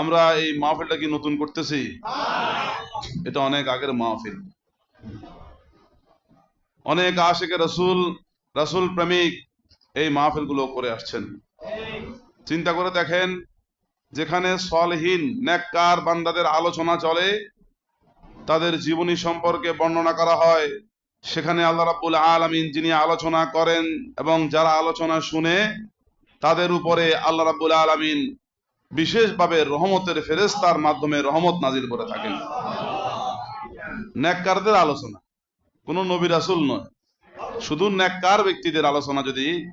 আমরা এই মাহফিলটা কি নতুন করতেছি? এটা অনেক আগের মাহফিল। অনেক আশেকে রসুল রসুল প্রেমিক এই মাহফিলগুলো করে আসছেন। চিন্তা করে দেখেন, যেখানে সলহীন, নেককার বান্দাদের আলোচনা চলে, তাদের জীবনী সম্পর্কে বর্ণনা করা হয়। সেখানে আল্লাহ রাব্বুল আলামিন যিনি আলোচনা করেন এবং যারা আলোচনা শুনে, তাদের উপরে আল্লাহ রাব্বুল আলামিন বিশেষভাবে রহমতের ফেরেস্তার মাধ্যমে রহমত নাজিল করে থাকেন। নেককারদের আলোচনা। কোনো নবী রাসূল নয়। শুধু নেককার ব্যক্তিদের আলোচনা যদি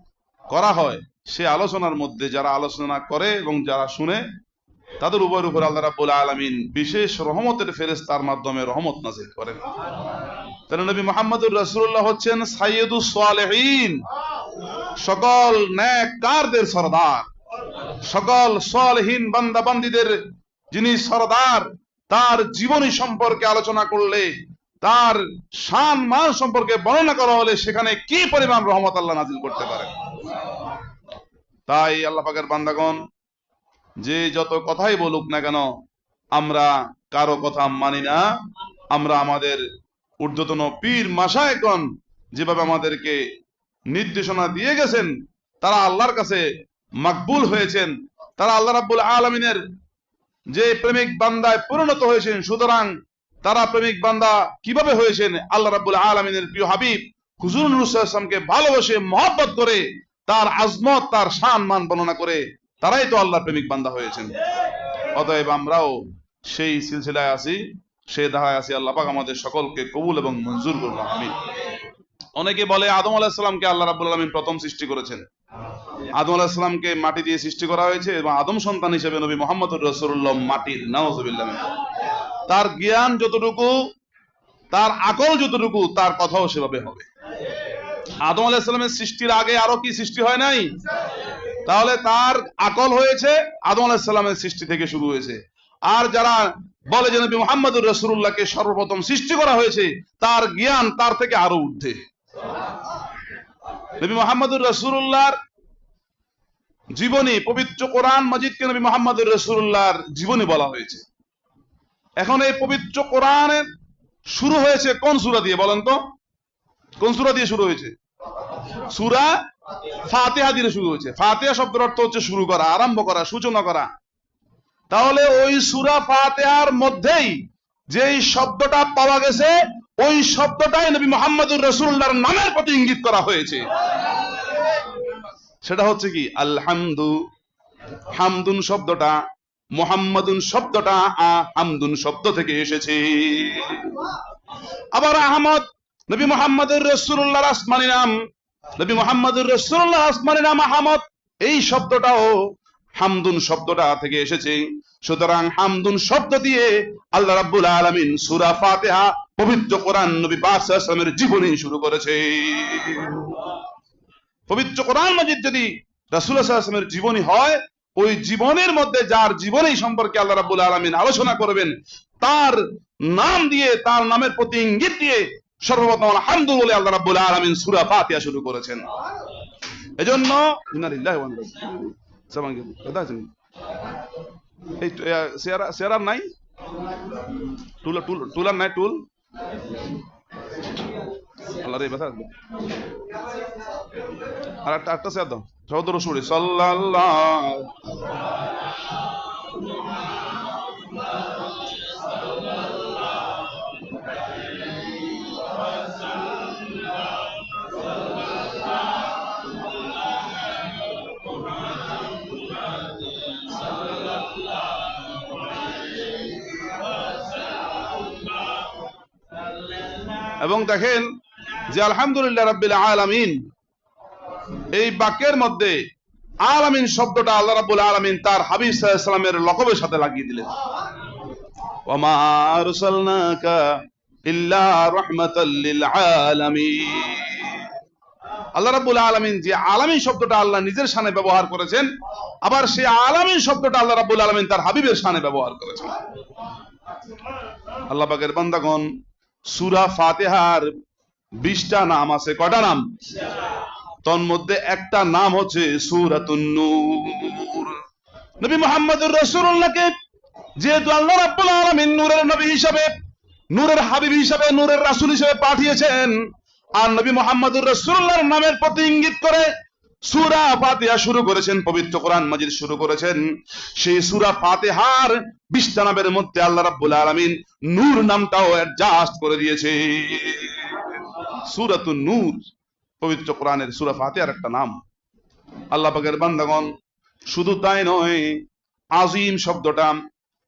করা হয়, সে আলোচনার মধ্যে যারা আলোচনা করে এবং যারা শুনে, তাদের উপর উপর আল্লাহ রাব্বুল আলামিন বিশেষ রহমতের ফেরেস্তার মাধ্যমে রহমত নাজিল করেন। তাহলে নবী মোহাম্মদুর রাসূলুল্লাহ হচ্ছেন সাইয়্যিদুস সালেহীন। সকল নেককারদের সরদার। সকল সালেহীন বান্দা বান্দীদের যিনি সরদার, তার জীবনী সম্পর্কে আলোচনা করলে, তার শান মান সম্পর্কে বর্ণনা করা হলে সেখানে কি পরিমাণ রহমত আল্লাহ নাজিল করতে পারে তাই আল্লাহ পাকের বান্দাগণ, যে যত কথাই বলুক না কেন, আমরা কারও কথা মানি না। আমরা আমাদের ঊর্ধ্বতন পীর মাসায়গণ যেভাবে আমাদেরকে নির্দেশনা দিয়ে গেছেন, তারা আল্লাহর কাছে মাকবুল হয়েছেন। তারা আল্লাহ রাব্বুল আলমিনের যে প্রেমিক বান্দায় পরিণত হয়েছেন, সুতরাং তারা প্রেমিক বান্দা কীভাবে হয়েছেন? আল্লাহ রাব্বুল আলমিনের প্রিয় হাবিব, হুজুর নুসামকে ভালোবাসে মহব্বত করে তার আজমত, তার শান মান বর্ণনা করে তারাই তো আল্লাহ প্রেমিক বান্দা হয়েছেন। অতএব আমরাও সেই সিলসিলায় আছি সে ধারায় আছি। আল্লাহ পাক আমাদের সকলকে কবুল এবং মঞ্জুর করুন আমি অনেকে বলে আদম আলাহিসাল্লামকে আল্লাহ রাবুল আলমিন প্রথম সৃষ্টি করেছেন। আদম আলাহিসাল্লামকে মাটি দিয়ে সৃষ্টি করা হয়েছে এবং আদম সন্তান হিসেবে নবী মোহাম্মদ রসুল্লাহ মাটির নাওজবিল্লাহ তার জ্ঞান যতটুকু, তার আকল যতটুকু, তার কথাও সেভাবে হবে। আদম আলাহিসাল্লামের সৃষ্টির আগে আরও কি সৃষ্টি হয় নাই? তাহলে তার আকল হয়েছে, আদম আলাহিসাল্লামের সৃষ্টি থেকে শুরু হয়েছে। আর যারা বলে যে নবী মোহাম্মদুর রসুল্লাহকে সর্বপ্রথম সৃষ্টি করা হয়েছে, তার জ্ঞান তার থেকে আরও ঊর্ধ্বে। নবী মোহাম্মদুর রসুল্লাহর জীবনী, পবিত্র কোরআন মজিদকে নবী মোহাম্মদুর রসুল্লাহর জীবনী বলা হয়েছে। এখন এই পবিত্র কোরআনের শুরু হয়েছে কোন সুরা দিয়ে বলেন তো? কোন সুরা দিয়ে শুরু হয়েছে? সুরা ফাতেহা দিয়ে শুরু হয়েছে। ফাতেহা শব্দের অর্থ হচ্ছে শুরু করা, আরম্ভ করা, সূচনা করা। তাহলে ওই সুরা ফাতেহার মধ্যেই যেই শব্দটা পাওয়া গেছে, ওই শব্দটাই নবী মোহাম্মদুর রসুল্লাহর নামের প্রতি ইঙ্গিত করা হয়েছে। সেটা হচ্ছে কি, আলহামদু, হামদুন শব্দটা, মোহাম্মদুন শব্দটা হামদুন শব্দ থেকে এসেছে। আবার আহমদ, নবী মোহাম্মদুর রসুল্লাহর আসমানি নাম, নবী মোহাম্মদুর রসুল্লাহ আসমানি নাম আহমদ, এই শব্দটাও হামদুন শব্দটা থেকে এসেছে। সুতরাং হামদুন শব্দ দিয়ে আল্লাহ রাব্বুল আলামিন সূরা ফাতিহা, পবিত্র কোরআন নবী পাক সাল্লাল্লাহু জীবনী শুরু করেছে। পবিত্র কোরআন মাজিদ যদি আলাইহি জীবনী হয়, ওই জীবনের মধ্যে যার জীবনী সম্পর্কে আল্লাহ রাব্বুল আলামিন আলোচনা করবেন, তার নাম দিয়ে, তার নামের প্রতি ইঙ্গিত দিয়ে সর্বপ্রথম আলহামদুলিল্লাহ বলে আল্লাহ রাব্বুল আলামিন সূরা ফাতিহা শুরু করেছেন। এজন্য এই চেয়ারা নাই? টুল টুল টুলার নাই টুল? আল্লাহ রে ব্যথা আর একটা একটা চেয়ার দাও সহদর সুরে সাল্লাল্লাহ এবং দেখেন যে আলহামদুলিল্লাহ রাব্বিল আলামিন এই বাক্যের মধ্যে আলামিন শব্দটা আল্লাহ রাব্বুল আলামিন তার হাবিব সাল্লামের লকবের সাথে লাগিয়ে দিলেন। আল্লাহ রাব্বুল আলামিন যে আলামিন শব্দটা আল্লাহ নিজের শানে ব্যবহার করেছেন, আবার সেই আলামিন শব্দটা আল্লাহ রাব্বুল আলামিন তার হাবিবের শানে ব্যবহার করেছেন। আল্লাহ পাকের বান্দাগণ, সুরা ফাতেহার বিশটা নাম আছে। কটা নাম? তন্মধ্যে একটা নাম হচ্ছে নবী মোহাম্মদুর যেহেতু আল্লাহ রাব্বুল আলামিন নূরের নবী নূরের হাবিব নূরের রাসূল পাঠিয়েছেন, আর নবী মুহাম্মদুর নামের প্রতি ইঙ্গিত করে ফাতিহা শুরু করেছেন, পবিত্র কোরআন মাজিদ শুরু করেছেন। সেই সূরা ফাতিহার 20 টা নামের মধ্যে আল্লাহ রাব্বুল আলামিন নূর নামটাও অ্যাডজাস্ট করে দিয়েছে সূরাতুন নূর। পবিত্র কোরআনের সূরা ফাতিহার একটা নাম। আল্লাহ পাকের বান্দাগণ, শুধু তাই নয়, আজিম শব্দটা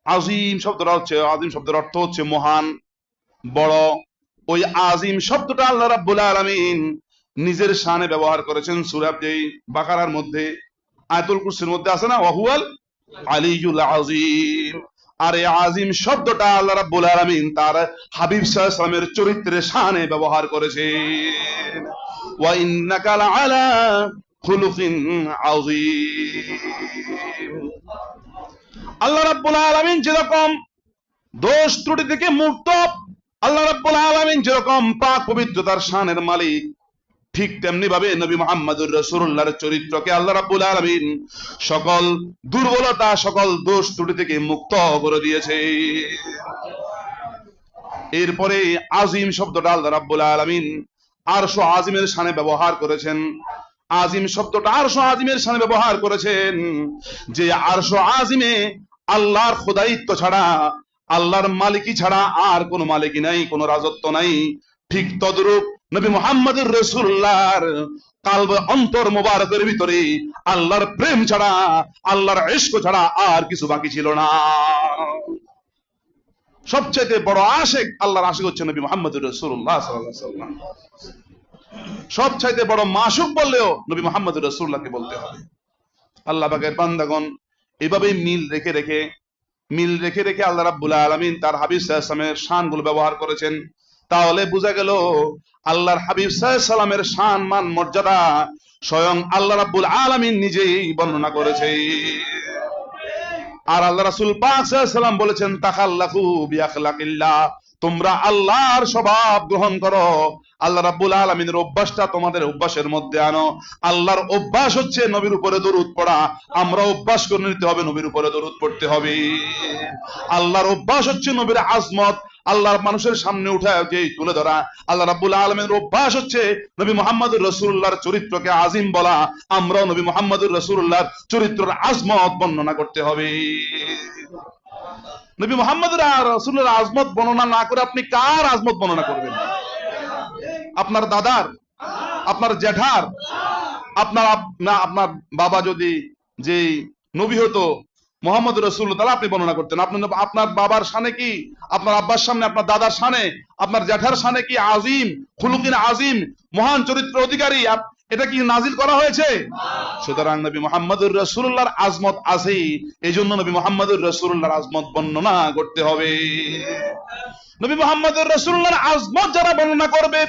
আজিম শব্দটা হচ্ছে, আজিম শব্দের অর্থ হচ্ছে মহান, বড়। ওই আজিম শব্দটা আল্লাহ রাব্বুল আলামিন নিজের শানে ব্যবহার করেছেন সূরা যেই বাকারার মধ্যে, আয়াতুল কুরসির মধ্যে আছে না, ওয়াহুয়াল আলিয়ুল আজিম। আর এই আজিম শব্দটা আল্লাহ রাব্বুল আলামিন তার হাবিব সাল্লাল্লাহু আলাইহি চরিত্রের শানে ব্যবহার করেছেন। ইন্নাকা লাআলা খুলুকিন আযীম আল্লাহ রাব্বুল আলামিন যেরকম দোষ ত্রুটি থেকে মুক্ত, আল্লাহ রাব্বুল আলামিন যেরকম পাক পবিত্রতার শানের মালিক, ঠিক তেমনি ভাবে নবী মুহাম্মদুর রাসূলুল্লাহর চরিত্রকে আল্লাহ রাব্বুল আলামিন সকল দুর্বলতা, সকল দোষ ত্রুটি থেকে মুক্ত করে দিয়েছে। এরপরে আজিম শব্দটা আল্লাহ রাব্বুল আলামিন আরশ আজিমের শানে ব্যবহার করেছেন। আজিম শব্দটা আরশ আজিমের শানে ব্যবহার করেছেন। যে আরশ আজিমে আল্লাহর খোদাইত্ব ছাড়া, আল্লাহর মালিকি ছাড়া আর কোনো মালিকি নাই, কোনো রাজত্ব নাই। ঠিক তদ্রূপ নবী মোহাম্মদুর রসুল্লাহর কালব অন্তর মোবারকের ভিতরে আল্লাহর প্রেম ছাড়া, আল্লাহর ইশক ছাড়া আর কিছু বাকি ছিল না। সবচেয়ে বড় আশেক আল্লাহর আশেক হচ্ছে নবী মোহাম্মদুর রসুল্লাহ সাল্লাম সবচাইতে বড় মাসুক বললেও নবী মোহাম্মদ রসুল্লাহকে বলতে হবে। আল্লাহ বাগের বান্দাগণ, এভাবেই মিল রেখে রেখে, মিল রেখে রেখে আল্লাহ রাব্বুল আলামিন তার হাবিব সাল্লামের শানগুলো ব্যবহার করেছেন। তাহলে বোঝা গেল আল্লাহর হাবিব সাল্লামের শান, মান, মর্যাদা স্বয়ং আল্লাহ রাব্বুল আলামিন নিজেই বর্ণনা করেছে আর আল্লাহ রাসুল পাকাল্লাম বলেছেন তাখাল্লাকু বিআখলাকিল্লাহ। তোমরা আল্লাহর স্বভাব গ্রহণ করো। আল্লাহ রাব্বুল আলামিনের অভ্যাসটা তোমাদের অভ্যাসের মধ্যে আনো। আল্লাহর অভ্যাস হচ্ছে নবীর উপরে দরুদ পড়া। আমরা অভ্যাস করে নিতে হবে নবীর উপরে দরুদ পড়তে হবে। আল্লাহর অভ্যাস হচ্ছে নবীর আজমত। আল্লাহর মানুষের সামনে উঠায় যে তুলে ধরা। আল্লাহ রাব্বুল আলামিনের অভ্যাস হচ্ছে নবী মুহাম্মদুর রাসূলুল্লাহর চরিত্রকে আজিম বলা। আমরাও নবী মুহাম্মদুর রাসূলুল্লাহর চরিত্রের আজমত বর্ণনা করতে হবে। নবী মুহাম্মদুর রাসূলের আজমত বর্ণনা না করে আপনি কার আজমত বর্ণনা করবেন? আপনার দাদার, আপনার জেঠার আপনার না, আপনার বাবা যদি যে নবী হতো, মোহাম্মদ রসুল তাহলে আপনি বর্ণনা করতেন। আপনি আপনার বাবার সানে কি? আপনার আব্বার সামনে, আপনার দাদার সানে, আপনার জ্যাঠার সানে কি আজিম, খুলুকিন আজিম, মহান চরিত্র অধিকারী? এটা কি নাজিল করা হয়েছে? সুতরাং নবী মোহাম্মদুর রসুল্লাহর আজমত আছেই। এই জন্য নবী মোহাম্মদুর রসুল্লাহর আজমত বর্ণনা করতে হবে। নবী মোহাম্মদুর রসুল্লাহর আজমত যারা বর্ণনা করবে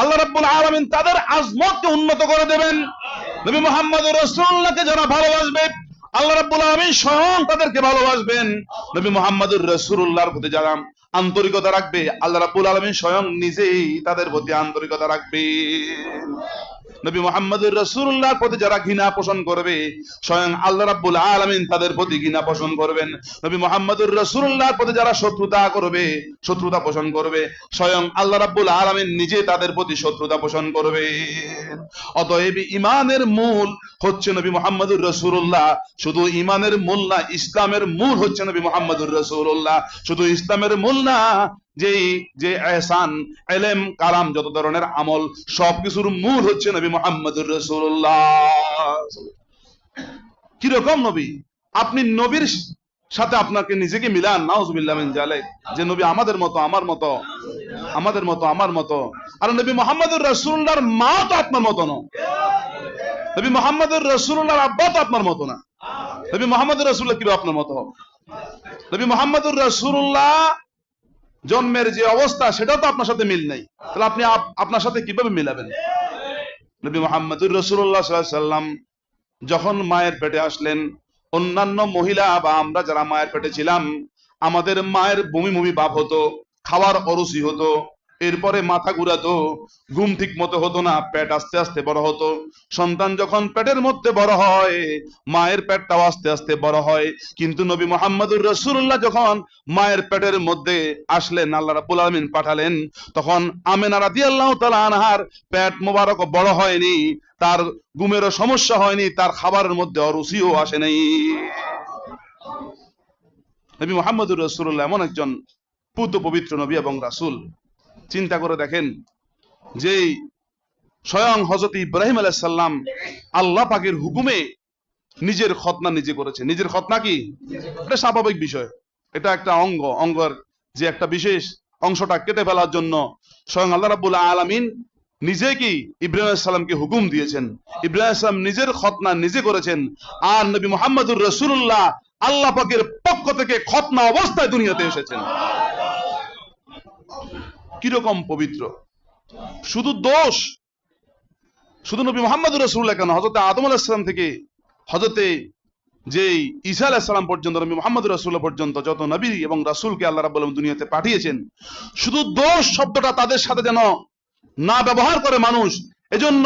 আল্লাহ রাব্বুল আলামিন তাদের আজমতকে উন্নত করে দেবেন। নবী মোহাম্মদ রাসূলুল্লাহকে যারা ভালোবাসবে, আল্লাহ রাব্বুল আলামিন স্বয়ং তাদেরকে ভালোবাসবেন। নবী মোহাম্মদুর রাসূলুল্লাহর প্রতি যারা আন্তরিকতা রাখবে, আল্লাহ রাব্বুল আলামিন স্বয়ং নিজেই তাদের প্রতি আন্তরিকতা রাখবে নবী মোহাম্মদুর রাসূলুল্লাহর প্রতি যারা ঘৃণা পোষণ করবে, স্বয়ং আল্লাহ রাব্বুল আলামিন তাদের প্রতি ঘৃণা পোষণ করবেন। নবী মোহাম্মদুর রাসূলুল্লাহর প্রতি যারা শত্রুতা করবে, শত্রুতা পোষণ করবে, স্বয়ং আল্লাহ রাব্বুল আলামিন নিজে তাদের প্রতি শত্রুতা পোষণ করবে। অতএব ইমানের মূল হচ্ছে নবী মোহাম্মদুর রাসূলুল্লাহ, শুধু ইমানের মূল না, ইসলামের মূল হচ্ছে নবী মোহাম্মদুর রাসূলুল্লাহ। শুধু ইসলামের মূল না যে যে এহসান, এলেম, কালাম যত ধরনের আমল, সবকিছুর মূল হচ্ছে নবী মোহাম্মদুর রাসূলুল্লাহ। কীরকম নবী? আপনি নবীর সাথে আপনাকে নিজেকে মিলান, নাউজুবিল্লাহ মিন জালিক যে নবী আমাদের মতো, আমার মতো, আমাদের মতো, আমার মতো। আর নবী মোহাম্মদুর রাসূলুল্লাহর মা তো আপনার মতো না। নবী মোহাম্মদুর রাসূলুল্লাহর আব্বা তো আপনার মতো না। নবী মোহাম্মদুর রাসূলুল্লাহ কীভাবে আপনার মতো? নবী মোহাম্মদুর রাসূলুল্লাহ জন্মের যে অবস্থা সেটা তো আপনার সাথে মিল নাই। তাহলে আপনি আপনার সাথে কীভাবে মিলাবেন? নবী মোহাম্মদুর রসুল্লাহ সাল্লাম যখন মায়ের পেটে আসলেন, অন্যান্য মহিলা বা আমরা যারা মায়ের পেটে ছিলাম, আমাদের মায়ের বমি বমি বাপ হতো, খাওয়ার অরুচি হতো এরপরে মাথা ঘুরাতো, ঘুম ঠিক মতো হতো না, পেট আস্তে আস্তে বড় হতো। সন্তান যখন পেটের মধ্যে বড় হয়, মায়ের পেটটাও আস্তে আস্তে বড় হয়। কিন্তু নবী মোহাম্মদুর রসুল্লাহ যখন মায়ের পেটের মধ্যে আসলেন, আল্লাহ রাব্বুল আলামিন পাঠালেন, তখন আমেনা রাদিয়াল্লাহু তাআলা আনহার পেট মোবারক বড় হয়নি, তার ঘুমেরও সমস্যা হয়নি, তার খাবারের মধ্যে অরুচিও আসে নাই। নবী মোহাম্মদুর রসুল্লাহ এমন একজন পুত পবিত্র নবী এবং রাসূল। চিন্তা করে দেখেন যে স্বয়ং হজরত ইব্রাহিম আলাইসাল্লাম আল্লাহ পাকের হুকুমে নিজের খতনা নিজে করেছে। নিজের খতনা কি? এটা স্বাভাবিক বিষয়। এটা একটা অঙ্গ। অঙ্গর যে একটা বিশেষ অংশটা কেটে ফেলার জন্য স্বয়ং আল্লাহ রাবুল আলামিন নিজে কি ইব্রাহিম আলাইসাল্লামকে হুকুম দিয়েছেন? ইব্রাহিম আলাইসাল্লাম নিজের খতনা নিজে করেছেন। আর নবী মোহাম্মদুর রসুল্লাহ আল্লাহ পাকের পক্ষ থেকে খতনা অবস্থায় দুনিয়াতে এসেছেন। কীরকম পবিত্র? শুধু দোষ? শুধু নবী মোহাম্মদ রসুল্লাহ কেন? হজরত আদম আলাহিসাম থেকে হজরতে যে ঈসা আলাহিসাম পর্যন্ত, নবী মোহাম্মদ রসুল্লাহ পর্যন্ত যত নবী এবং রাসুলকে আল্লাহ রাবুল দুনিয়াতে পাঠিয়েছেন, শুধু দোষ শব্দটা তাদের সাথে যেন না ব্যবহার করে মানুষ, এজন্য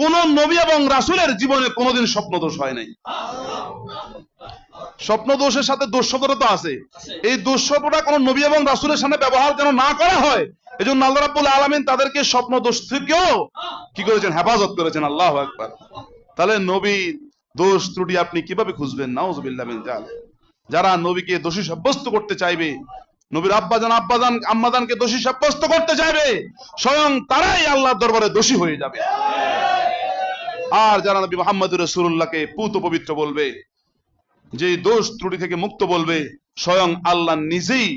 কোন নবী এবং রাসুলের জীবনে কোনোদিন স্বপ্ন দোষ হয় নাই। স্বপ্ন দোষের সাথে দোষ শব্দটা তো আছে। এই দোষ শব্দটা কোন নবী এবং রাসুলের সামনে ব্যবহার যেন না করা হয় এজন্য আল্লাহ রাব্বুল আলামিন তাদেরকে স্বপ্ন দোষ থেকেও কি করেছেন? হেফাজত করেছেন, আল্লাহ একবার তাহলে নবী দোষ ত্রুটি আপনি কীভাবে খুঁজবেন? নাউজুবিল্লাহ মিন জালিক যারা নবীকে দোষী সাব্যস্ত করতে চাইবে, নবীর আব্বাজান আব্বাজান, আম্মাজানকে দোষী সাব্যস্ত করতে চাইবে, স্বয়ং তারাই আল্লাহর দরবারে দোষী হয়ে যাবে। আর যারা নবী মোহাম্মদ রসুল্লাহকে পুত পবিত্র বলবে, যে দোষ ত্রুটি থেকে মুক্ত বলবে, স্বয়ং আল্লাহ নিজেই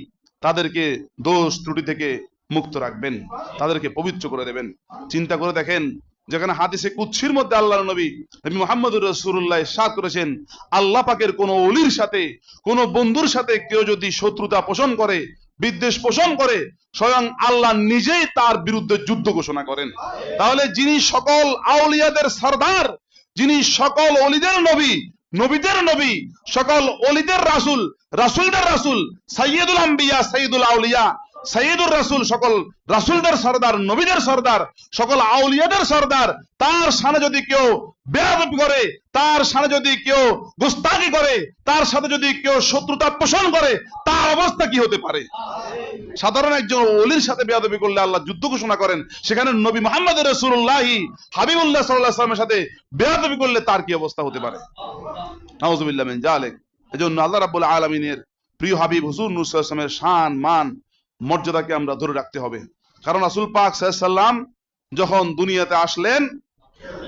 তাদেরকে দোষ ত্রুটি থেকে মুক্ত রাখবেন, তাদেরকে পবিত্র করে দেবেন। চিন্তা করে দেখেন, যেখানে হাদিসে কুচ্ছির মধ্যে আল্লাহ নবী নবী মোহাম্মদুর রসুল্লাহ সাত করেছেন, আল্লাহ পাকের কোন অলির সাথে, কোন বন্ধুর সাথে কেউ যদি শত্রুতা পোষণ করে, বিদ্বেষ পোষণ করে, স্বয়ং আল্লাহ নিজেই তার বিরুদ্ধে যুদ্ধ ঘোষণা করেন। তাহলে যিনি সকল আউলিয়াদের সর্দার, যিনি সকল অলিদের নবী, নবীদের নবী, সকল অলিদের রাসুল, রাসুলদের রাসুল সাইয়দুল আম্বিয়া সাইয়দুল আউলিয়া সাইয়দুর রাসুল সকল রাসুলদের সর্দার, নবীদের সর্দার, সকল আউলিয়াদের সর্দার, তার সামনে যদি কেউ বেয়াদবি করে, তার সামনে যদি কেউ গুস্তাকি করে, তার সাথে যদি কেউ শত্রুতা পোষণ করে, তার অবস্থা কি হতে পারে? সাধারণ একজন অলির সাথে বেয়াদবি করলে আল্লাহ যুদ্ধ ঘোষণা করেন, সেখানে নবী মোহাম্মদ রসুল্লাহি হাবিবুল্লাহ সাল্লাহ সাল্লামের সাথে বেয়াদবি করলে তার কি অবস্থা হতে পারে? নাউজুবিল্লাহ মিন জালিক এজন্য আল্লাহ রাব্বুল আলামিনের প্রিয় হাবিব হুজুর নুসলামের শান, মান মর্যাদাকে আমরা ধরে রাখতে হবে। কারণ রাসূল পাক সাল্লাম যখন দুনিয়াতে আসলেন,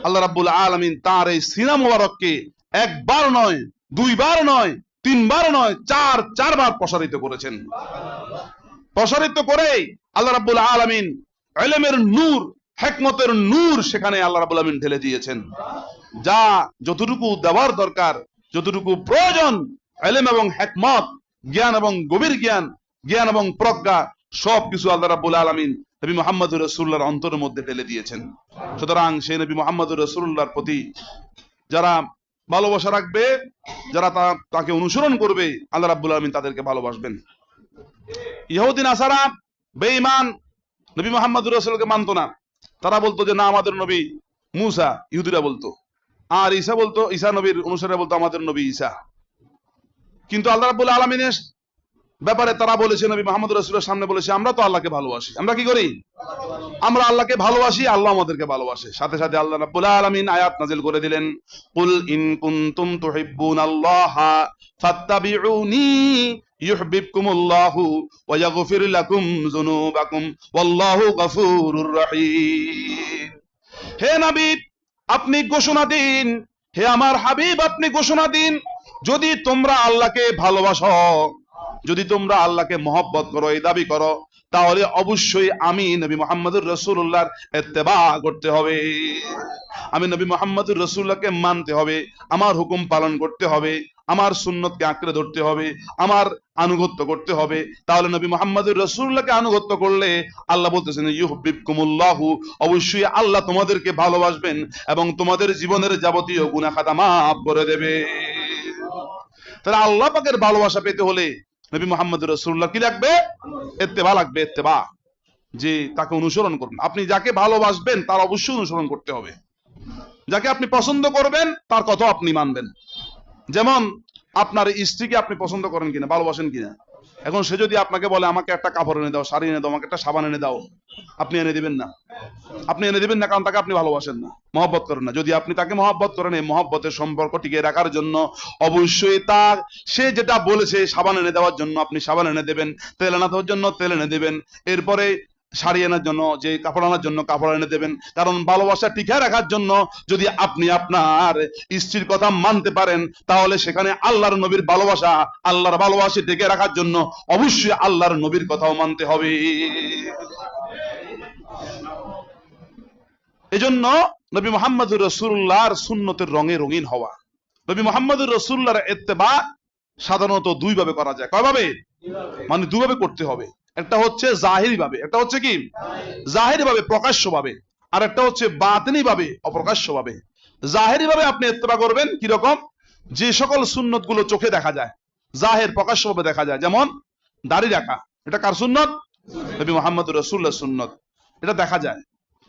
আল্লাহ রাব্বুল আলামিন তার এই সিনা মুবারককে একবার নয়, দুইবার নয়, তিনবার নয়, চার, চারবার প্রসারিত করেছেন। প্রসারিত করে আল্লাহ রাব্বুল আলামিন ইলমের নূর, হেকমতের নূর সেখানে আল্লাহ রাব্বুল আলামিন ঢেলে দিয়েছেন। যা যতটুকু দেওয়ার দরকার, যতটুকু প্রয়োজন এলেম এবং হেকমত, জ্ঞান এবং গভীর জ্ঞান জ্ঞান এবং প্রজ্ঞা সব কিছু আল্লাহ রাব্বুল আলামিন নবী মোহাম্মদ রসুল্লাহর অন্তরের মধ্যে ঢেলে দিয়েছেন। সুতরাং সেই নবী মোহাম্মদ রসুল্লাহর প্রতি যারা ভালোবাসা রাখবে, যারা তাকে অনুসরণ করবে, আল্লাহ রাব্বুল আলামিন তাদেরকে ভালোবাসবেন। ইহুদিন আসারা বেঈমান নবী মোহাম্মদ রসুলকে মানতো না। তারা বলতো যে, না, আমাদের নবী মুসা, ইহুদিরা বলতো। আর ঈসা বলতো, ঈসা নবীর অনুসারে বলতো, আমাদের নবী ঈসা। কিন্তু আল্লাহ রাব্বুল আলামিনের ব্যাপারে তারা বলেছে, নবী মোহাম্মদ রসুলের সামনে বলেছে, আমরা তো আল্লাহকে ভালোবাসি। আমরা কি করি? আমরা আল্লাহকে ভালোবাসি, আল্লাহ আমাদেরকে ভালোবাসে। সাথে সাথে আল্লাহ রাব্বুল আলামিন আয়াত নাজিল করে দিলেন, কুল ইন কুনতুম তুহিব্বুনাল্লাহ ফাত্তাবিউনি ইউহিব্বুকুমুল্লাহু ওয়া ইয়াগফির লাকুম যুনুবাকুম ওয়াল্লাহু হে নবী, আপনি ঘোষণা দিন। হে আমার হাবিব, আপনি ঘোষণা দিন। যদি তোমরা আল্লাহকে ভালোবাসো যদি তোমরা আল্লাহকে মহব্বত করো, এই দাবি করো, তাহলে অবশ্যই আমি নবী মোহাম্মদুর রসুল্লাহর এত্তেবা করতে হবে। আমি নবী মোহাম্মদুর রসুল্লাহকে মানতে হবে, আমার হুকুম পালন করতে হবে, আমার সুন্নতকে আঁকড়ে ধরতে হবে, আমার আনুগত্য করতে হবে। তাহলে নবী মোহাম্মদুর রসুল্লাহকে আনুগত্য করলে আল্লাহ বলতেছেন ইউহিবকুমুল্লাহু অবশ্যই আল্লাহ তোমাদেরকে ভালোবাসবেন এবং তোমাদের জীবনের যাবতীয় গুনাহ খাতা মাফ করে দেবে। তাহলে আল্লাহ পাকের ভালোবাসা পেতে হলে নবী মোহাম্মদ রসুল্লাহ কি লাগবে এত্তেবা লাগবে এত্তেবা যে তাকে অনুসরণ করবেন আপনি যাকে ভালোবাসবেন, তার অবশ্যই অনুসরণ করতে হবে। যাকে আপনি পছন্দ করবেন, তার কথা আপনি মানবেন। যেমন আপনার স্ত্রীকে আপনি পছন্দ করেন কিনা, ভালোবাসেন কিনা? এখন সে যদি আপনাকে বলে, আমাকে একটা কাপড় এনে দাও, শাড়ি এনে দাও, আমাকে একটা সাবান এনে দাও। আপনি এনে দিবেন না। আপনি এনে দিবেন না কারণ তাকে আপনি ভালোবাসেন না, মহব্বত করেন না। যদি আপনি তাকে মহব্বত করেন, এই মহব্বতের সম্পর্ক টিকে রাখার জন্য অবশ্যই তার, সে যেটা বলেছে, সাবান এনে দেওয়ার জন্য আপনি সাবান এনে দেবেন, তেল এনে দেওয়ার জন্য তেল এনে দেবেন। এরপরে শাড়ি আনার জন্য যে কাপড় আনার জন্য কাপড় এনে দেবেন। কারণ ভালোবাসা টিকে রাখার জন্য যদি আপনি আপনার স্ত্রীর কথা মানতে পারেন তাহলে সেখানে আল্লাহর নবীর ভালোবাসা আল্লাহর ভালোবাসা টিকে রাখার জন্য অবশ্যই আল্লাহর নবীর কথাও মানতে হবে। এজন্য নবী মোহাম্মদুর রসুল্লাহর সুন্নতের রঙে রঙিন হওয়া। নবী মোহাম্মদুর রসুল্লাহর এত্তেবা সাধারণত দুই ভাবে করা যায়। কয়ভাবে? মানে দুভাবে করতে হবে। একটা হচ্ছে জাহিরি ভাবে একটা হচ্ছে কি? জাহিরি ভাবে প্রকাশ্য ভাবে আর একটা হচ্ছে বাতিনি ভাবে অপ্রকাশ্য ভাবে জাহেরি ভাবে আপনি এত্তেবা করবেন কীরকম যে সকল সুন্নতগুলো চোখে দেখা যায় জাহের প্রকাশ্য ভাবে দেখা যায়। যেমন দাড়ি রাখা এটা কার সুন্নত? নবী মোহাম্মদ রসুল্লাহ সুন্নত। এটা দেখা যায়।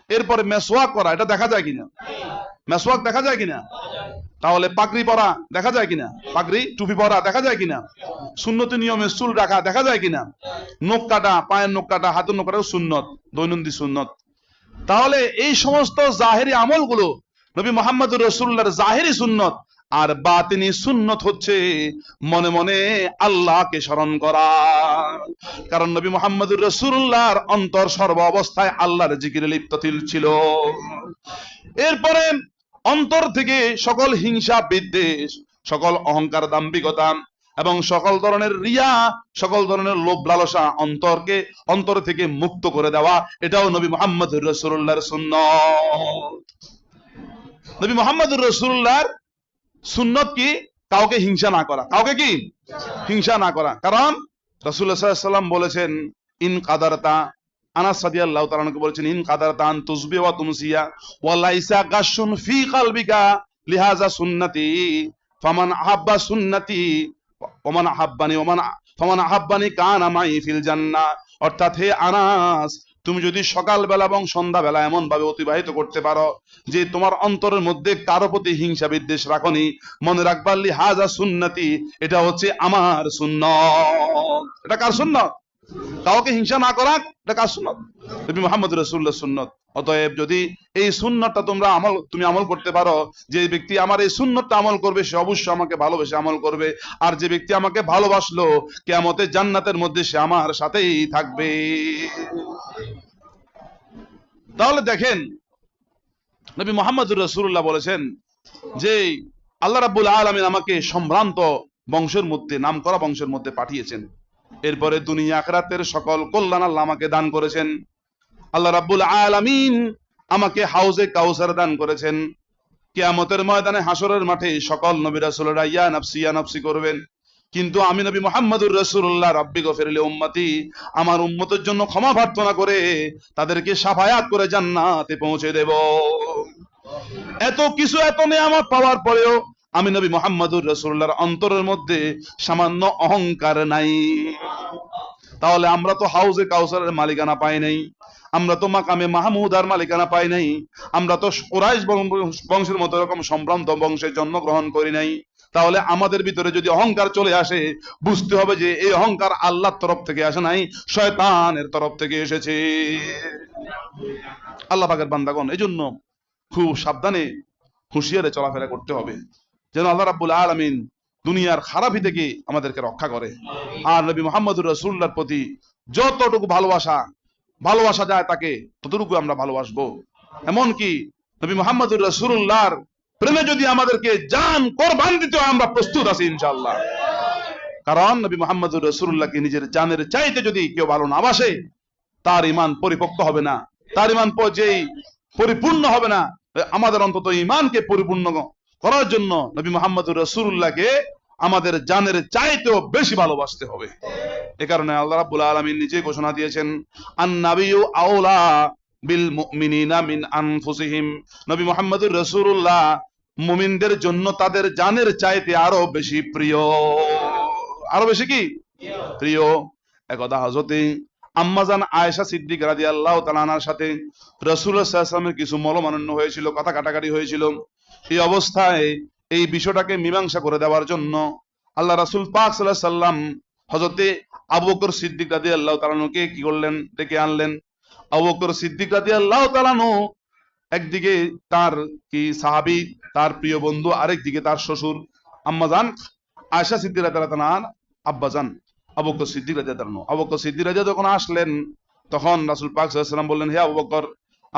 এরপরে মেসওয়াক করা এটা দেখা যায় কিনা? মেসওয়াক দেখা যায় কিনা? তাহলে পাগড়ি পরা দেখা যায় কিনা? পাগড়ি, টুপি পরা দেখা যায় কিনা? সুন্নতি নিয়মে চুল রাখা দেখা যায় কিনা? নখ কাটা, পায়ের নখ কাটা, হাতের নখ কাটা সুন্নত, দৈনন্দিন সুন্নত। তাহলে এই সমস্ত জাহেরি আমলগুলো নবী মোহাম্মদুর রসুল্লাহর জাহেরি সুন্নত আর বাতিনি সুন্নত হচ্ছে মনে মনে আল্লাহকে স্মরণ করা। কারণ নবী মোহাম্মদুর রসুল্লাহর অন্তর সর্ব অবস্থায় আল্লাহর জিকিরে লিপ্ত ছিল। এরপরে অন্তর থেকে সকল হিংসা, বিদ্বেষ, সকল অহংকার, দাম্ভিকতা এবং সকল ধরনের রিয়া, সকল ধরনের লোভ, লালসা অন্তরকে অন্তর থেকে মুক্ত করে দেওয়া, এটাও নবী মোহাম্মদ রসুল্লাহর সুন্নত। নবী মোহাম্মদ রসুল্লাহর সুন্নত কি? কাউকে হিংসা না করা। কাউকে কি? হিংসা না করা। কারণ রসুল্লাহ সাল্লাম বলেছেন, ইন কাদারতা আনাস রাদিয়াল্লাহু তাআলা আনহু বলেছেন, ইন কাদারতা আন তুসবি ওয়া তুমসিয়া ওয়া লাইসা গাশুন ফি লিহাজা সুন্নতি, ফামান আহাব্বা সুন্নতি ওমান আহাব্বানি ওমান আহাব্বানি ফিল অর্থাৎ হে আনাস, তুমি যদি সকালবেলা এবং সন্ধ্যাবেলা এমন ভাবে অতিবাহিত করতে পারো যে তোমার অন্তরের মধ্যে কারও প্রতি হিংসা বিদ্বেষ রাখনি, মনে রাখবাল্লি হাজা সুন্নতি, এটা হচ্ছে আমার সুন্নত। এটা কার সুন্নত? কাউকে হিংসা না করা, এটা কার সুন্নত? নবী মোহাম্মদ রসুল্লাহ সুন্নত। অতএব যদি এই সুন্নতটা তোমরা আমল, তুমি আমল করতে পারো, যে ব্যক্তি আমার এই সুন্নতটা আমল করবে, সে অবশ্যই আমাকে ভালোবেসে আমল করবে। আর যে ব্যক্তি আমাকে ভালোবাসলো কেমতে জান্নাতের মধ্যে সে আমার সাথেই থাকবে। তাহলে দেখেন, নবী মোহাম্মদুর রসুল্লাহ বলেছেন যে, আল্লাহ রাব্বুল আলমিন আমাকে সম্ভ্রান্ত বংশের মধ্যে নাম করা বংশের মধ্যে পাঠিয়েছেন। এরপরে দুনিয়া আখরাতের সকল কল্যাণ আল্লাহ আমাকে দান করেছেন। আল্লাহ রাব্বুল আলামিন আমাকে হাউজে কাউসার দান করেছেন। কিয়ামতের ময়দানে হাসরের মাঠে সকল নবী রাসূলরা ইয়া নাফসি ইয়া নাফসি করবেন। কিন্তু আমি নবী মোহাম্মদুর রসুল্লাহ রব্বি গফিরলে উম্মতি, আমার উম্মতের জন্য ক্ষমা প্রার্থনা করে তাদেরকে সাফায়াত করে জান্নাতে পৌঁছে দেব। এত কিছু, এত নিয়ামত পাওয়ার পরেও আমি নবী মোহাম্মদুর রসুল্লাহর অন্তরের মধ্যে সামান্য অহংকার নাই। তাহলে আমরা তো হাউজে কাউসারের মালিকানা পাই নাই, আমরা তো মাকামে মাহমুদার মালিকানা পাই নাই, আমরা তো কোরাইশ বংশের মতো এরকম সম্ভ্রান্ত বংশে জন্মগ্রহণ করি নাই। তাহলে আমাদের ভিতরে যদি অহংকার চলে আসে, বুঝতে হবে যে এই অহংকার আল্লাহর তরফ থেকে আসে নাই, শয়তানের তরফ থেকে এসেছে। আল্লাহ পাকের বান্দাগণ এই জন্য খুব সাবধানে, হুঁশিয়ারে চলাফেরা করতে হবে। যেন আল্লাহ রাব্বুল আলমিন দুনিয়ার খারাপি থেকে আমাদেরকে রক্ষা করে। আর নবী মোহাম্মদুর রসুল্লার প্রতি যতটুকু ভালোবাসা ভালোবাসা যায় তাকে ততটুকু আমরা ভালোবাসবো। এমনকি নবী মোহাম্মদুর রসুল্লাহর প্রেমে যদি আমাদেরকে জান, কোরবান দিতে আমরা প্রস্তুত আছি ইনশাল্লাহ কারণ নবী মোহাম্মদুর রসুল্লাহকে নিজের জানের চাইতে যদি কেউ ভালো না বাসে, তার ইমান পরিপক্ক হবে না। তার ইমান যেই পরিপূর্ণ হবে না, আমাদের অন্তত ইমানকে পরিপূর্ণ করার জন্য নবী মোহাম্মদুর রসুল্লাহকে আমাদের জানের চাইতেও বেশি ভালোবাসতে হবে। এ কারণে আল্লাহ রাব্বুল আলামিন নিজে ঘোষণা দিয়েছেন আওলা বিল মুমিনিনা মিন আনফুসিহিম। নবী রাসূলুল্লাহ মুমিনদের জন্য তাদের জানের চাইতে আরও বেশি প্রিয়। আরও বেশি কি? প্রিয়। একদা আম্মাজান আয়েশা সিদ্দিক রাজি আল্লাহ তালানার সাথে রসুলের কিছু মলমানন্য হয়েছিল, কথা কাটাকাটি হয়েছিল। এই অবস্থায় এই বিষয়টাকে মীমাংসা করে দেওয়ার জন্য আল্লাহ রাসুল পাক সাল্লাহ সাল্লাম হজরতে আবুকর সিদ্দিক রাজি আল্লাহ তালানুকে কি করলেন? ডেকে আনলেন। আবু বকর সিদ্দিক রাজি আল্লাহ তালানু একদিকে তার কি সাহাবি, তার প্রিয় বন্ধু, আরেকদিকে তার শ্বশুর আম্মাজান আয়সা সিদ্দিক রাজি আল্লাহ তালান আব্বাজান আবু বকর সিদ্দিক রাজি আল্লাহ আবু বকর সিদ্দিক রাজি যখন আসলেন, তখন রাসুল পাক সাল্লাম বললেন, হে আবু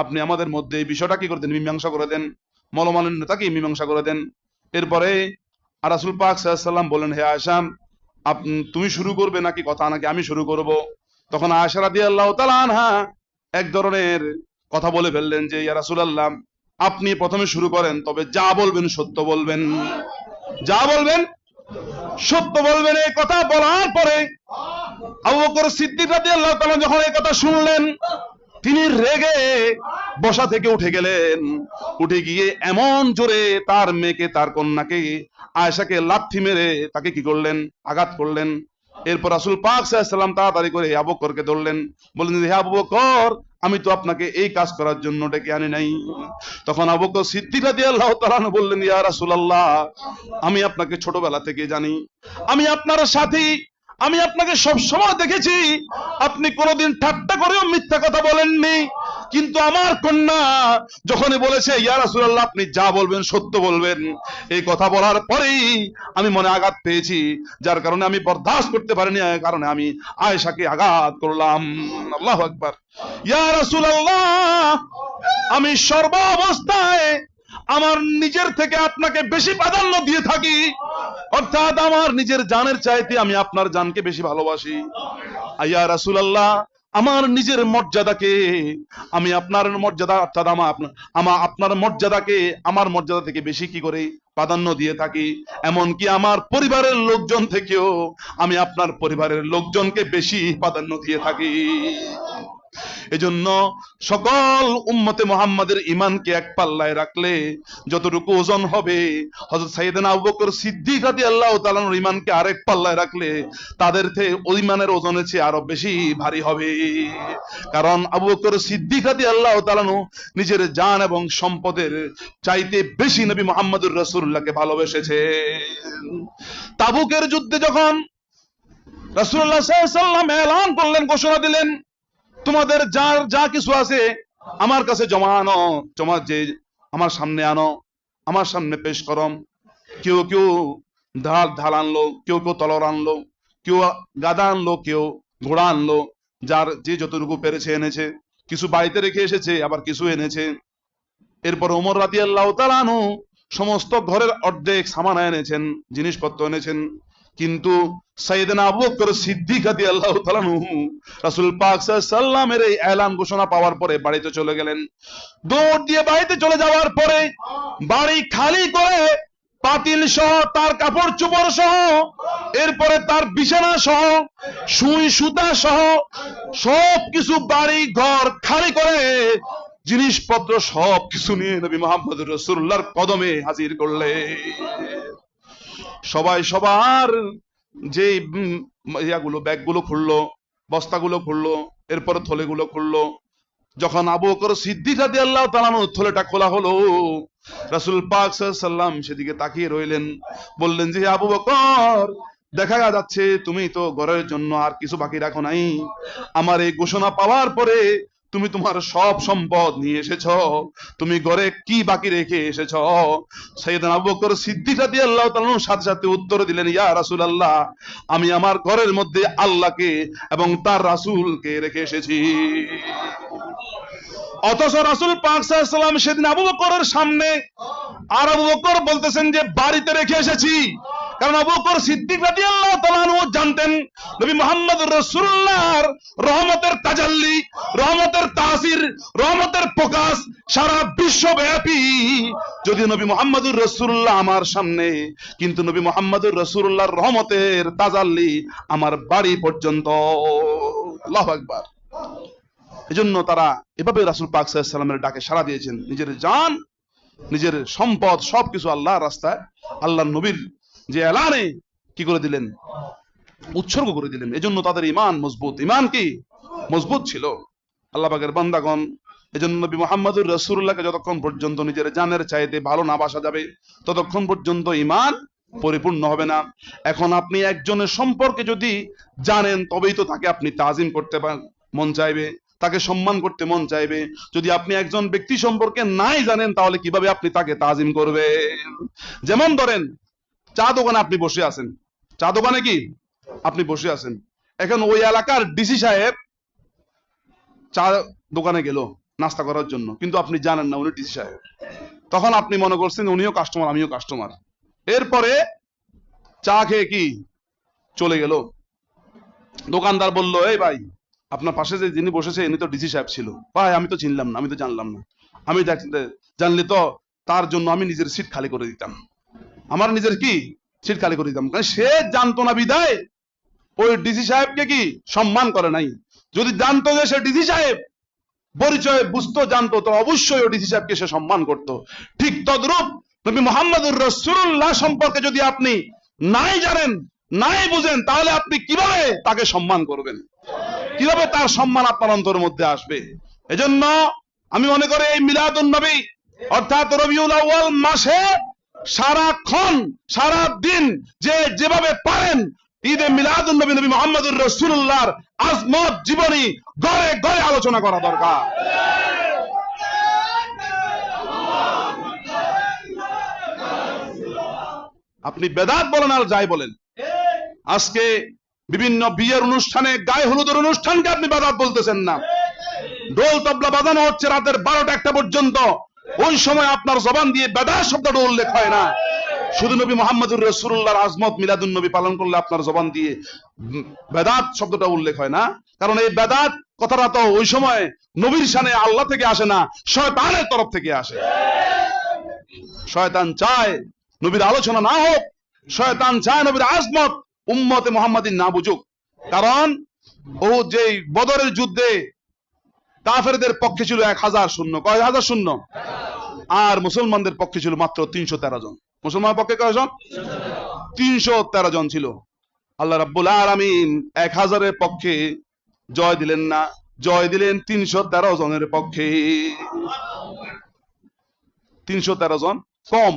আপনি আমাদের মধ্যে এই বিষয়টা কি করে দেন? মীমাংসা করে দেন। মলমালিন্যতাকে মীমাংসা করে দেন। এরপরে আর রাসুল পাক সাল্লাম বললেন, হে আয়সাম আপ- তুমি শুরু করবে নাকি কথা? নাকি আমি শুরু করব? তখন আয়সা রাদি আল্লাহ আনহা এক ধরনের কথা বলে ফেললেন যে, ইয়া রাসূলুল্লাহ, আপনি প্রথমে শুরু করেন, তবে যা বলবেন সত্য বলবেন। যা বলবেন সত্য বলবেন। এই কথা বলার পরে আবু বকর সিদ্দিক রাদিয়াল্লাহু তাআলা যখন এই কথা শুনলেন তিনি রেগে বসা থেকে উঠে গেলেন। উঠে গিয়ে এমন জোরে তার মেয়েকে, তার কন্যাকে, আয়েশাকে লাথি মেরে তাকে কি করলেন? আঘাত করলেন। এরপর রাসূল পাক সাল্লাম তাড়াতাড়ি করে আবু বকরকে ধরলেন। বললেন, হে আবু বকর, আমি তো আপনাকে এই কাজ করার জন্য ডেকে আনি নাই। তখন আবু বকর সিদ্দিক রাদিয়াল্লাহু তাআলা বললেন, ইয়া রাসূলুল্লাহ, আমি আপনাকে ছোটবেলা থেকে জানি। আমি আপনার সাথী আমি আপনাকে সব সময় দেখেছি। আপনি কোনোদিন ঠাট্টা করেও মিথ্যা কথা বলেননি। কিন্তু আমার কন্যা যখনই বলেছে, ইয়া রাসূলুল্লাহ, আপনি যা বলবেন সত্য বলবেন। এই কথা বলার পরেই আমি মনে আঘাত পেয়েছি, যার কারণে আমি বরদাস্ত করতে পারিনি কারণে আমি আয়েশাকে আঘাত করলাম। আল্লাহু আকবার। ইয়া রাসূলুল্লাহ, আমি সর্ব অবস্থায় আমার নিজের থেকে আপনাকে বেশি প্রাধান্য দিয়ে থাকি। অর্থাৎ আমার নিজের জানের চাইতে আমি আপনার জানকে বেশি ভালোবাসি। আইয়া রাসূলুল্লাহ, আমার নিজের মর্যাদাকে আমি আপনার মর্যাদা, অর্থাৎ আমার আমার আপনার মর্যাদাকে আমার মর্যাদা থেকে বেশি কি করে প্রাধান্য দিয়ে থাকি? এমনকি আমার পরিবারের লোকজন থেকেও আমি আপনার পরিবারের লোকজনকে বেশি প্রাধান্য দিয়ে থাকি। এজন্য সকল উম্মতে মোহাম্মদের ইমানকে এক পাল্লায় রাখলে যতটুকু ওজন হবে, হযরত সাইয়েদনা আবু বকর সিদ্দিক রাদিয়াল্লাহু তাআলার ইমানকে আরেক পাল্লায় রাখলে তাদের থেকে ইমানের ওজনের চেয়ে আরও বেশি ভারী হবে। কারণ আবু বকর সিদ্দিক রাদিয়াল্লাহু তাআলা নিজের জান এবং সম্পদের চাইতে বেশি নবী মুহাম্মদুর রাসূলুল্লাহকে ভালোবেসেছে। তাবুকের যুদ্ধে যখন আলাইহি সাল্লাম এলান করলেন, ঘোষণা দিলেন তোমাদের যার, যা কিছু আছে আমার কাছে জমা আনো, জমা যে আমার সামনে আনো, আমার সামনে পেশ করম কেউ কেউ ঢাল ঢাল আনলো, কেউ কেউ তলর আনলো, কেউ গাদা আনলো, কেউ ঘোড়া আনলো, যার যে যতটুকু পেরেছে এনেছে। কিছু বাড়িতে রেখে এসেছে, আবার কিছু এনেছে। এরপর ওমর রাতি আল্লাহ তালানু সমস্ত ঘরের অর্ধেক সামান এনেছেন, জিনিসপত্র এনেছেন। কিন্তু সাইয়েদনা আবু বকর সিদ্দিক তাআলা আনহু রাসূল পাক সাল্লামের এই এলান ঘোষণা পাওয়ার পরে বাড়িতে চলে গেলেন। দৌড় দিয়ে বাড়িতে চলে যাওয়ার পরে বাড়ি খালি করে পাতিল সহ, তার কাপড় চোপড় সহ, এরপরে তার বিছানা সহ, সুই সুতা সহ সব কিছু বাড়ি, ঘর খালি করে জিনিসপত্র সব কিছু নিয়ে নবী মোহাম্মদ রসুল্লাহর কদমে হাজির করলে সবাই সবার যে ইয়াগুলো, ব্যাগগুলো খুললো, বস্তাগুলো খুললো, এরপর থলেগুলো খুললো, যখন আবু বকর সিদ্দিক রাদিয়াল্লাহু তাআলা আনহু থলেটা খোলা হলো, রাসূল পাক সাল্লাম সেদিকে তাকিয়ে রইলেন, বললেন যে আবু বকর, দেখা যাচ্ছে তুমি তো ঘরের জন্য আর কিছু বাকি রাখো নাই। আমার এই ঘোষণা পাওয়ার পরে তুমি তোমার সব সম্পদ নিয়ে এসেছ। তুমি ঘরে কি বাকি রেখে এসেছ? সাইয়েদনা আবু বকর সিদ্দিক রাদিয়াল্লাহু তাআলা সাথে সাথে উত্তর দিলেন, ইয়া রাসূলুল্লাহ, আমি আমার ঘরের মধ্যে আল্লাহকে এবং তার রাসূলকে রেখে এসেছি। অথচ রাসূল পাক সাল্লাল্লাহু সেদিন আবু বকরের সামনে আর আবু বকর বলতেছেন যে, বাড়িতে রেখে এসেছি। কারণ আবু বকর সিদ্দিক রাদিয়াল্লাহু তাআলা আনহু জানতেন, নবী মুহাম্মদ রাসূলুল্লাহর রহমতের তাজাল্লি, রহমতের তাসির, রহমতের প্রকাশ সারা বিশ্বব্যাপী। যদি নবী মুহাম্মদুর রাসূলুল্লাহ আমার সামনে, কিন্তু নবী মুহাম্মদুর রাসূলুল্লাহর রহমতের তাজাল্লি আমার বাড়ি পর্যন্ত। আল্লাহু আকবার। এজন্য তারা এভাবে রাসূল পাক সাল্লামের ডাকে সাড়া দিয়েছেন, নিজের জান, নিজের সম্পদ সবকিছু আল্লাহর রাস্তায় আল্লাহ নবীর যে এলানে কি করে দিলেন? উৎসর্গ করে দিলেন। এজন্য তাদের ইমান মজবুত। ইমান কি? মজবুত ছিল। আল্লাহ পাকের বান্দাগণ, এজন্য নবী মোহাম্মদুর রসুল্লাহকে যতক্ষণ পর্যন্ত নিজের জানের চাইতে ভালো না বাসা যাবে, ততক্ষণ পর্যন্ত ইমান পরিপূর্ণ হবে না। এখন আপনি একজনের সম্পর্কে যদি জানেন, তবেই তো তাকে আপনি তাজিম করতে মন চাইবে। তাকে সম্মান করতে মন চাইবে। যদি আপনি একজন ব্যক্তি সম্পর্কে নাই জানেন, তাহলে কীভাবে আপনি তাকে তাজিম করবেন? যেমন ধরেন চা দোকানে আপনি বসে আছেন। চা দোকানে কি? আপনি বসে আছেন। এখন ওই এলাকার ডিসি সাহেব চা দোকানে গেল নাস্তা করার জন্য। কিন্তু আপনি জানেন না, উনি ডিসি সাহেব। তখন আপনি মনে করছেন উনিও কাস্টমার আমিও কাস্টমার এরপরে চা খেয়ে কি চলে গেল? দোকানদার বলল, এই ভাই, আপনার পাশে যে যিনি বসেছে, ইনি তো ডিসি সাহেব ছিল। ভাই, আমি তো চিনলাম না, আমি তো জানলাম না। আমি জানলে তো তার জন্য আমি নিজের সিট খালি করে দিতাম। আমার নিজের কি? সিট খালি করে দিতাম। কারণ সে জানতো না বিদায়। ওই ডিসি সাহেবকে কি সম্মান করে নাই? যদি জানতো যে সে ডিসি সাহেব, পরিচয় বুঝতো, জানতো, তো অবশ্যই ওই ডিসি সাহেবকে সে সম্মান করত। ঠিক তদ্রূপ নবী মোহাম্মদুর রসুল্লাহ সম্পর্কে যদি আপনি নাই জানেন, নাই বুঝেন, তাহলে আপনি কীভাবে তাকে সম্মান করবেন? কীভাবে তার সম্মান আপনার অন্তর মধ্যে আসবে? এজন্য আমি মনে করি এই মিলাদুন নবী, অর্থাৎ রবিউল আউয়াল মাসে সারাক্ষণ সারা দিন যে যেভাবে পারেন, ঈদে নবী নবী রসুল্লাহর আজমত জীবনী গড়ে গড়ে আলোচনা করা দরকার। আপনি বেদাত বলেন আর যাই বলেন। আজকে বিভিন্ন বিয়ের অনুষ্ঠানে গায়ে হলুদের অনুষ্ঠানকে আপনি বেদাত বলতেছেন না। ডোল তবলা বাজানো হচ্ছে রাতের বারোটা একটা পর্যন্ত। ওই সময় আপনার জবান দিয়ে বেদাত শব্দটা উল্লেখ হয় না? শুধু নবী মোহাম্মদুর রসুল্লাহর আজমত মিলাদুন নবী পালন করলে আপনার জবান দিয়ে বেদাত শব্দটা উল্লেখ হয় না? কারণ এই বেদাত কথাটা তো ওই সময় নবীর সানে আল্লাহ থেকে আসে না, শয়তানের তরফ থেকে আসে। শয়তান চায় নবীর আলোচনা না হোক, শয়তান চায় নবীর আজমত উম্মতে মোহাম্মদিন না বুঝুক। কারণ ও যে বদরের যুদ্ধে কাফেরদের পক্ষে ছিল এক হাজার শূন্য। কয় হাজার শূন্য? আর মুসলমানদের পক্ষে ছিল মাত্র তিনশো তেরো জন। মুসলমান পক্ষে কয়জন তিনশো তেরো জন ছিল। আল্লাহ রাব্বুল আলামিন এক হাজারের পক্ষে জয় দিলেন না, জয় দিলেন তিনশো তেরো জনের পক্ষে। তিনশো তেরো জন কম।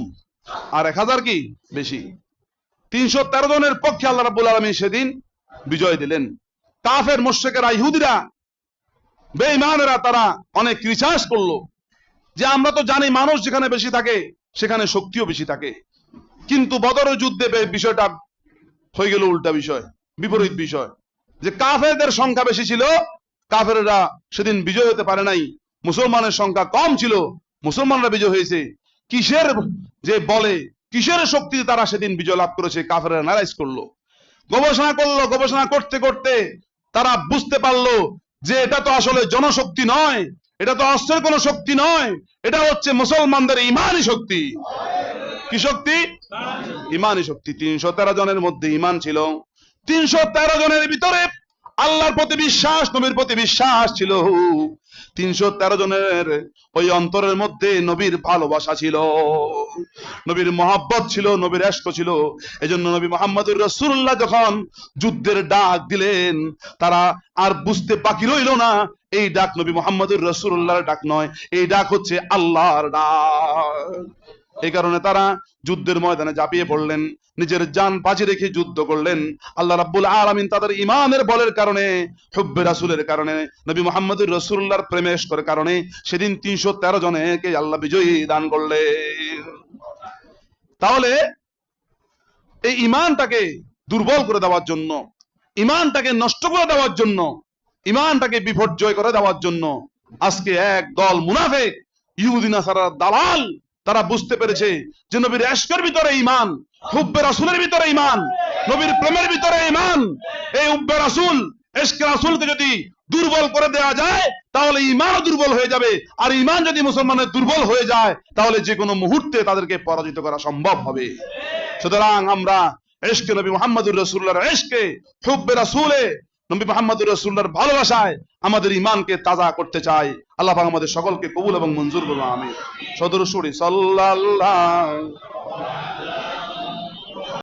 আর এক হাজার কি? বেশি। তিনশো তেরো জনের পক্ষে আল্লাহ রাব্বুল আলামিন সেদিন বিজয় দিলেন। কাফের মোশেকেরা ইহুদিরা বেঈমানেরা তারা অনেক রিসার্চ করল যে আমরা তো জানি মানুষ যেখানে বেশি থাকে, সেখানে শক্তিও বেশি থাকে। কিন্তু বদরের যুদ্ধে বিষয়টা হয়ে গেল উল্টা বিষয়, বিপরীত বিষয়। যে কাফেরদের সংখ্যা বেশি ছিল, কাফেররা সেদিন বিজয় হতে পারে নাই। মুসলমানের সংখ্যা কম ছিল, মুসলমানরা বিজয় হয়েছে। কিসের যে বলে, কিসের শক্তিতে তারা সেদিন বিজয় লাভ করেছে, কাফেররা নারাইজ করল। গবেষণা করল, গবেষণা করতে করতে তারা বুঝতে পারল যে এটা তো আসলে জনশক্তি নয়, এটা তো অস্ত্রের কোনো শক্তি নয়, এটা হচ্ছে মুসলমানদের ইমানি শক্তি। কি শক্তি? ইমানি শক্তি। তিনশো তেরো জনের মধ্যে ইমান ছিল। তিনশো তেরো জনের ভিতরে আল্লাহর প্রতি বিশ্বাস, নবীর প্রতি বিশ্বাস ছিল। তিনশো তেরো জনের ওই অন্তরের মধ্যে নবীর ভালোবাসা ছিল। নবীর মহাব্বত ছিল, নবীর এস্ক ছিল। এজন্য নবী মোহাম্মদুর রসুল্লাহ যখন যুদ্ধের ডাক দিলেন, তারা আর বুঝতে বাকি রইল না, এই ডাক নবী মোহাম্মদুর রসুল্লাহর ডাক নয়, এই ডাক হচ্ছে আল্লাহর ডাক। এই কারণে তারা যুদ্ধের ময়দানে ঝাঁপিয়ে পড়লেন, নিজের যান বাজি রেখে যুদ্ধ করলেন। আল্লাহ রাব্বুল আলামিন তাদের ইমানের বলের কারণে, হুব্বে রাসূলের কারণে, নবী মুহাম্মদুর রাসূলুল্লাহর প্রেমেশ করে কারণে সেদিন তিনশো তেরো জনেকে আল্লাহ বিজয়ী দান করলেন। তাহলে এই ইমানটাকে দুর্বল করে দেওয়ার জন্য ইমানটাকে নষ্ট করে দেওয়ার জন্য ইমানটাকে বিপর্যয় করে দেওয়ার জন্য আজকে এক দল মুনাফেক, ইহুদি নাসারা দালাল তারা বুঝতে পেরেছে যে নবীর এশকের ভিতরে ইমান হুব্বে রাসুলের ভিতরে ইমান নবীর প্রেমের ভিতরে ইমান এই উব্বে রাসুল এশকে রাসুলকে যদি দুর্বল করে দেওয়া যায়, তাহলে ইমান দুর্বল হয়ে যাবে। আর ইমান যদি মুসলমানের দুর্বল হয়ে যায়, তাহলে যে কোনো মুহূর্তে তাদেরকে পরাজিত করা সম্ভব হবে। সুতরাং আমরা এশকে নবী মোহাম্মদুর রসুল্লাহর এশকে হুব্বে রাসুলে নবী মোহাম্মদুর রসুল্লার ভালোবাসায় আমাদের ইমানকে তাজা করতে চাই। আল্লাহ আমাদের সকলকে কবুল এবং মঞ্জুর করব আমি সদর সুরি সাল্লাল্লাহ